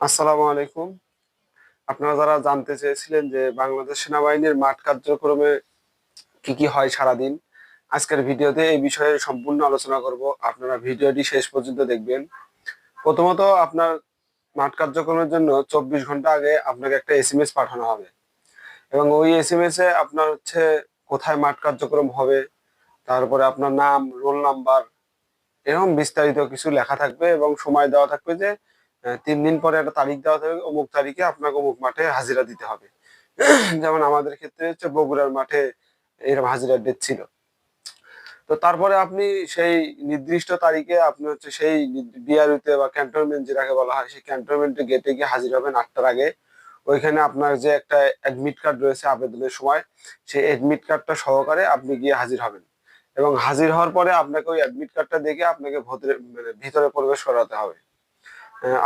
আসসালামু আলাইকুম। আপনারা যারা জানতে চেয়েছিলেন যে বাংলাদেশ সেনাবাহিনীর মাঠ কার্যক্রমে কি কি হয় সারাদিন, আজকের ভিডিওতে এই বিষয়ে সম্পূর্ণ আলোচনা করব। আপনারা ভিডিওটি শেষ পর্যন্ত দেখবেন। প্রথমত আপনার মাঠ কার্যক্রমের জন্য চব্বিশ ঘণ্টা আগে আপনাকে একটা এস এম এস পাঠানো হবে এবং ওই এসএমএস এ আপনার হচ্ছে কোথায় মাঠ কার্যক্রম হবে, তারপরে আপনার নাম, রোল নাম্বার, এরকম বিস্তারিত কিছু লেখা থাকবে এবং সময় দেওয়া থাকবে যে তিন দিন পরে একটা তারিখ দেওয়া থাকবে, অমুক তারিখে আপনাকে অমুক মাঠে হাজিরা দিতে হবে। যেমন আমাদের ক্ষেত্রে হচ্ছে বগুড়ার মাঠে এরকম হাজিরার ডেট ছিল। তো তারপরে আপনি সেই নির্দিষ্ট তারিখে আপনি হচ্ছে সেই বিআরইউতে বা ক্যান্টনমেন্ট যেটাকে বলা হয়, সেই ক্যান্টনমেন্টের গেটে গিয়ে হাজির হবেন আটটার আগে। ওইখানে আপনার যে একটা অ্যাডমিট কার্ড রয়েছে আবেদনের সময়, সেই অ্যাডমিট কার্ডটা সহকারে আপনি গিয়ে হাজির হবেন। এবং হাজির হওয়ার পরে আপনাকে ওই অ্যাডমিট কার্ডটা দেখে আপনাকে ভেতরে মানে ভিতরে প্রবেশ করাতে হবে।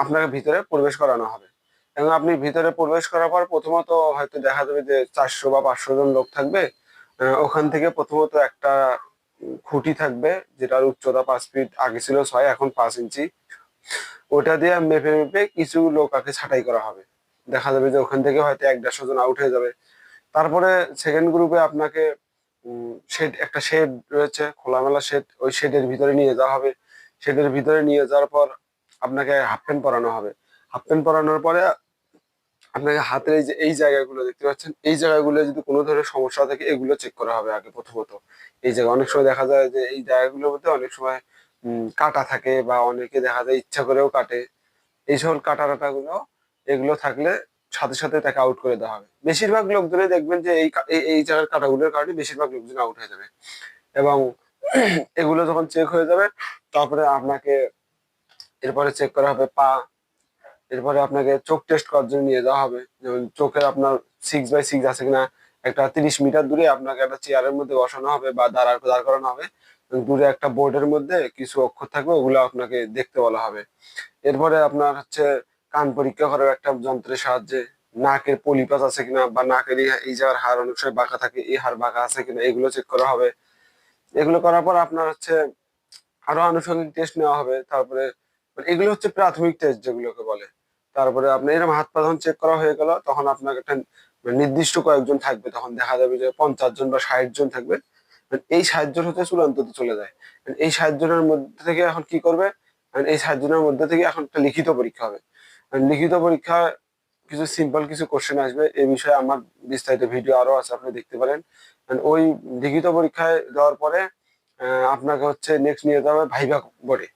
আপনাকে ভিতরে প্রবেশ করানো হবে। এবং আপনি ভিতরে প্রবেশ করার পর প্রথমত হয়তো দেখা যাবে যে চারশো বা পাঁচশো জন লোক থাকবে। ওখান থেকে প্রথমত একটা খুঁটি থাকবে, যেটার উচ্চতা পাঁচ ফিট, আগে ছিল ছয়, এখন পাঁচ ইঞ্চি। ওটা দিয়ে মেপে মেপে কিছু লোক আগে ছাঁটাই করা হবে। দেখা যাবে যে ওখান থেকে হয়তো এক দেড়শো জন আউট হয়ে যাবে। তারপরে সেকেন্ড গ্রুপে আপনাকে শেড একটা শেড রয়েছে, খোলামেলা শেড ওই শেডের ভিতরে নিয়ে যাওয়া হবে। শেডের ভিতরে নিয়ে যাওয়ার পর আপনাকে হাফ প্যান্ট পরানো হবে। হাফ প্যান্ট পরানোর পরে আপনাকে হাতের এই যে, এই জায়গাগুলো দেখতে পাচ্ছেন, এই জায়গাগুলো যদি কোনো ধরনের সমস্যা থাকে, এগুলো চেক করা হবে আগে প্রথমত। এই জায়গা অনেক সময় দেখা যায় যে, এই জায়গাগুলোর মধ্যে অনেক সময় কাটা থাকে বা অনেকে দেখা যায় ইচ্ছা করেও কাটে। এই সকল কাটা টাটা গুলো এগুলো থাকলে সাথে সাথে তাকে আউট করে দেওয়া হবে। বেশিরভাগ লোকজনই দেখবেন যে, এই এই জায়গার কাটাগুলোর কারণে বেশিরভাগ লোকজন আউট হয়ে যাবে। এবং এগুলো যখন চেক হয়ে যাবে, তারপরে আপনাকে এরপরে চেক করা হবে পা, এরপরে আপনাকে চোখ টেস্ট করার জন্য নিয়ে যাওয়া হবে। যেমন চোখের আপনার সিক্স বাই সিক্স আছে কিনা, একটা তিরিশ মিটার দূরে আপনাকে একটা চেয়ারের মধ্যে বসানো হবে বা দাঁড়া দাঁড় করানো হবে। দূরে একটা বোর্ডের মধ্যে কিছু অক্ষর থাকবে, ওগুলো আপনাকে দেখতে বলা হবে। এরপরে আপনার হচ্ছে কান পরীক্ষা করার একটা যন্ত্রের সাহায্যে নাকের পলিপাস আছে কিনা বা নাকের এই- জায়গার হাড় অনেক সময় বাঁকা থাকে, এই হাড় বাঁকা আছে কিনা, এগুলো চেক করা হবে। এগুলো করার পর আপনার হচ্ছে আরও আনুষঙ্গিক টেস্ট নেওয়া হবে। তারপরে এগুলো হচ্ছে প্রাথমিক টেস্ট যেগুলোকে বলে। তারপরে আপনার এরকম হাত পা চেক করা হয়ে গেল, তখন আপনার একটা মানে নির্দিষ্ট কয়েকজন থাকবে। তখন দেখা যাবে যে পঞ্চাশ জন বা ষাট জন থাকবে। মানে এই ষাট জন হচ্ছে চূড়ান্ততে চলে যায়। মানে এই ষাট জনের মধ্যে থেকে এখন কি করবে? মানে এই ষাট জনের মধ্যে থেকে এখন একটা লিখিত পরীক্ষা হবে। লিখিত পরীক্ষা, কিছু সিম্পল কিছু কোশ্চেন আসবে। এই বিষয়ে আমার বিস্তারিত ভিডিও আরও আছে, আপনি দেখতে পারেন। ওই লিখিত পরীক্ষায় দেওয়ার পরে আপনাকে হচ্ছে নেক্সট নিয়ে যাওয়া হবে ভাইভা বোর্ডে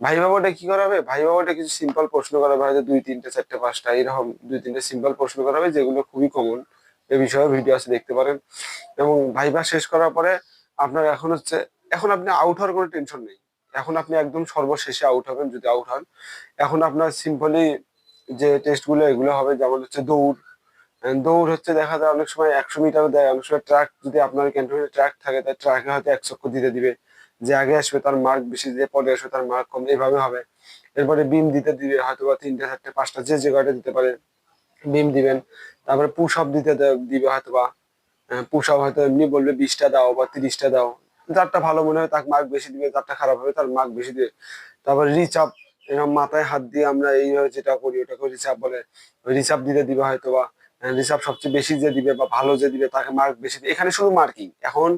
ভাইভা বোর্ডে কি করা হবে ভাইভা বোর্ডে কিছু সিম্পল প্রশ্ন করা হবে হয়তো দুই, তিনটে, চারটে, পাঁচটা, এরকম দুই, তিনটে সিম্পল প্রশ্ন করা হবে যেগুলো খুবই কমন এ বিষয়ে ভিডিও আছে, দেখতে পারেন। এবং ভাইভা শেষ করার পরে আপনার এখন হচ্ছে, এখন আপনি আউট হওয়ার কোনো টেনশন নেই। এখন আপনি একদম সর্বশেষে আউট হবেন, যদি আউট হন। এখন আপনার সিম্পলি যে টেস্টগুলো এগুলো হবে, যেমন হচ্ছে দৌড়। দৌড় হচ্ছে দেখা যায় অনেক সময় একশো মিটার দেয়, অনেক সময় ট্রাক যদি আপনার ক্যান্টনমেন্টে ট্রাক থাকে, তাই ট্রাকে হয়তো একশো দিতে দিবে। যে আগে আসবে তার মার্ক বেশি, যে পরে আসবে তার মার্ক কম, এইভাবে হবে। এরপরে বিম দিতে দিবে হয়তো বা তিনটে, চারটে, পাঁচটা, যে যে কয়টা দিতে পারে বিম দিবেন। তারপরে পুশ আপ দিতে দিবে হয়তো বা পুশ আপ হয়তো এমনি বলবে বিশটা দাও বা তিরিশটা দাও। যারটা ভালো মনে হয়, তার মার্ক বেশি দিবে যারটা খারাপ হবে, তার মার্ক বেশি দিবে। তারপর রিচ আপ এরকম মাথায় হাত দিয়ে আমরা এইভাবে যেটা করি ওটাকে রিচ আপ বলে। রিচ আপ দিতে দিবে হয়তো বা রিচ আপ সবচেয়ে বেশি যে দিবে বা ভালো যে দিবে, তাকে মার্ক বেশি দিবে। এখানে শুধু মার্কিং এখন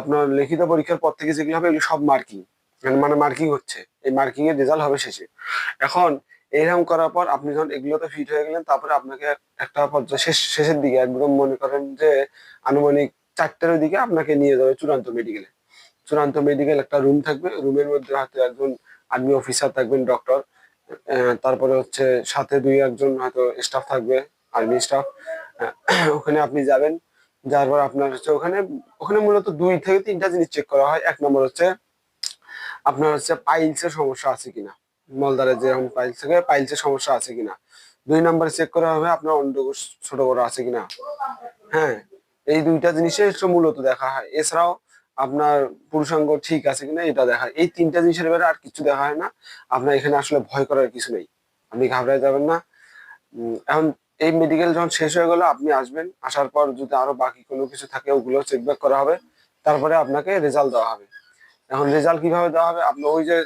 আপনার লিখিত পরীক্ষার পর থেকে যেগুলো হবে, এগুলো সব মার্কিং মানে মার্কিং হচ্ছে। এই মার্কিং এর রেজাল্ট হবে শেষে। এখন এরকম করার পর আপনি যখন এগুলোতে ফিট হয়ে গেলেন, তারপরে আপনাকে একটা পর্যায়ে শেষ, শেষের দিকে একদম মনে করেন যে আনুমানিক চারটের দিকে আপনাকে নিয়ে যাবে চূড়ান্ত মেডিকেলে চূড়ান্ত মেডিকেল একটা রুম থাকবে। রুমের মধ্যে হয়তো একজন আর্মি অফিসার থাকবেন ডক্টর তারপরে হচ্ছে সাথে দুই, একজন হয়তো স্টাফ থাকবে আর্মি স্টাফ ওখানে আপনি যাবেন। যার পর আপনার হচ্ছে ওখানে ওখানে মূলত দুই থেকে তিনটা জিনিস চেক করা হয়। এক নম্বর হচ্ছে, আপনার হচ্ছে পাইলসের সমস্যা আছে কিনা? মলদারে যেরকম পাইলস থাকে পাইলসের সমস্যা আছে কিনা? দুই নম্বরে চেক করা হবে আপনার অন্ডকোষ ছোট বড় আছে কিনা? হ্যাঁ এই দুইটা জিনিসের মূলত দেখা হয়। এছাড়াও আপনার পুরুষাঙ্গ ঠিক আছে কিনা, এটা দেখা এই তিনটা জিনিসের ব্যাপারে আর কিছু দেখা হয় না। আপনার এখানে আসলে ভয় করার কিছু নেই। আপনি ঘাবড়ায় যাবেন না। এখন এই মেডিকেল যখন শেষ হয়ে গেল, আপনি আসবেন। আসার পর যদি আরও বাকি কোনো কিছু থাকে, ওগুলো চেক ব্যাক করা হবে। তারপরে আপনাকে রেজাল্ট দেওয়া হবে। এখন রেজাল্ট কীভাবে দেওয়া হবে? আপনি ওই যে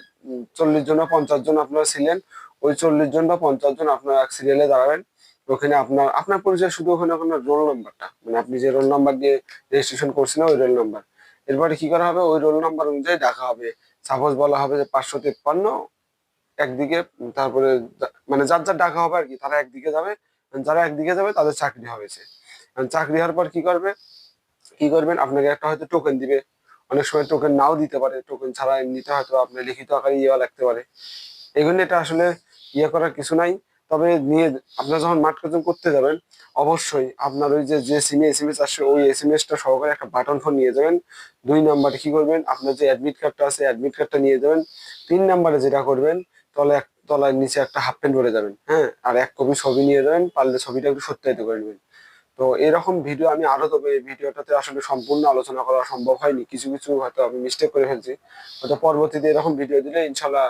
চল্লিশ জন পঞ্চাশ জন আপনারা ছিলেন, ওই চল্লিশ জন বা পঞ্চাশ জন আপনার এক সিরিয়ালে দাঁড়াবেন। ওখানে আপনার আপনার পরিচয় শুধু ওখানে ওখানে রোল নাম্বারটা মানে আপনি যে রোল নাম্বার দিয়ে রেজিস্ট্রেশন করছেন ওই রোল নাম্বার এরপরে কি করা হবে? ওই রোল নাম্বার অনুযায়ী ডাকা হবে। সাপোজ বলা হবে যে পাঁচশো তেপ্পান্ন, একদিকে তারপরে মানে যার যার ডাকা হবে আর কি, তারা একদিকে যাবে। যারা একদিকে যাবে, তাদের চাকরি হবে সে। চাকরি হওয়ার পর কি করবে? কি করবেন? আপনাকে একটা হয়তো টোকেন দিবে। অনেক সময় টোকেন নাও দিতে পারে। টোকেন ছাড়া এমনিতে হয়তো আপনি লিখিত আকারে ইয়ে লাগতে পারে। এগুলো এটা আসলে ইয়ে করার কিছু নাই। তবে নিয়ে আপনার যখন মাঠ কার্যক্রম করতে যাবেন, অবশ্যই আপনার ওই যে যে সিমে এস এম এস আসছে ওই এস এম এসটা সহকারে একটা বাটন ফোন নিয়ে যাবেন। দুই নাম্বারে কি করবেন? আপনার যে অ্যাডমিট কার্ডটা আছে অ্যাডমিট কার্ডটা নিয়ে যাবেন। তিন নাম্বারে যেটা করবেন তলে তলার নিচে একটা হাফ প্যান্ট ভরে যাবেন হ্যাঁ? আর এক কপি ছবি নিয়ে যাবেন, পারলে ছবিটা একটু সত্যায়িত করে নেবেন। তো এরকম ভিডিও আমি আরও, তবে এই ভিডিওটাতে আসলে সম্পূর্ণ আলোচনা করা সম্ভব হয়নি। কিছু কিছু হয়তো আমি মিস্টেক করে ফেলছি। হয়তো পরবর্তীতে এরকম ভিডিও দিলে ইনশাল্লাহ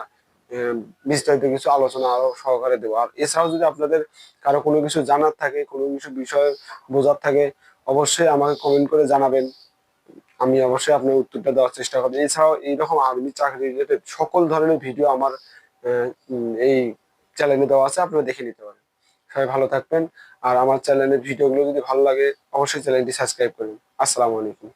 বিস্তারিত কিছু আলোচনা আরও সহকারে দেবো। আর এছাড়াও যদি আপনাদের কারও কোনো কিছু জানার থাকে, কোনো কিছু বিষয় বোঝার থাকে, অবশ্যই আমাকে কমেন্ট করে জানাবেন। আমি অবশ্যই আপনার উত্তরটা দেওয়ার চেষ্টা করব। এছাড়াও এইরকম আর্মি চাকরি রিলেটেড সকল ধরনের ভিডিও আমার এই চ্যানেলে দেওয়া আছে, আপনারা দেখে নিতে পারেন। সবাই ভালো থাকবেন। আর আমার চ্যানেলের ভিডিওগুলো যদি ভালো লাগে, অবশ্যই চ্যানেলটি সাবস্ক্রাইব করুন। আসসালামু আলাইকুম।